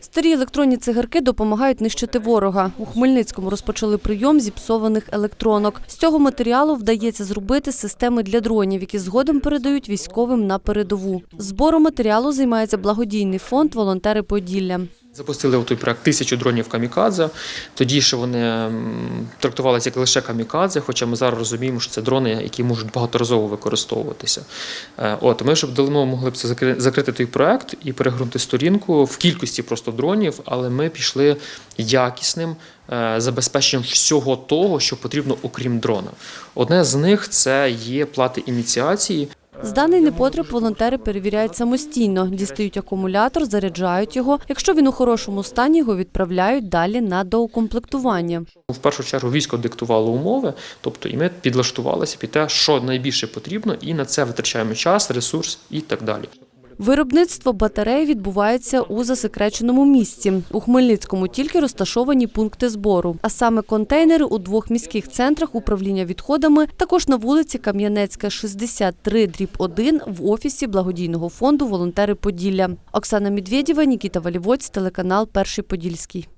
Старі електронні цигарки допомагають нищити ворога. У Хмельницькому розпочали прийом зіпсованих електронок. З цього матеріалу вдається зробити системи для дронів, які згодом передають військовим на передову. Збором матеріалу займається благодійний фонд Волонтери Поділля. Запустили той проект тисячу дронів камікадзе. Тоді ще вони трактувалися як лише камікадзе, хоча ми зараз розуміємо, що це дрони, які можуть багаторазово використовуватися. Е, От ми щоб давно могли б це закри- закрити той проект і перегорнути сторінку в кількості просто дронів, але ми пішли якісним е, забезпеченням всього того, що потрібно, окрім дрона. Одне з них це є плати ініціації. Зданий непотреб волонтери перевіряють самостійно, дістають акумулятор, заряджають його. Якщо він у хорошому стані, його відправляють далі на доукомплектування. В першу чергу військо диктувало умови, тобто і ми підлаштувалися під те, що найбільше потрібно, і на це витрачаємо час, ресурс і так далі. Виробництво батарей відбувається у засекреченому місці. У Хмельницькому тільки розташовані пункти збору, а саме контейнери у двох міських центрах управління відходами, також на вулиці Кам'янецька, 63, дріб 1 в офісі благодійного фонду Волонтери Поділля. Оксана Медведєва, Нікіта Валівоць, телеканал Перший Подільський.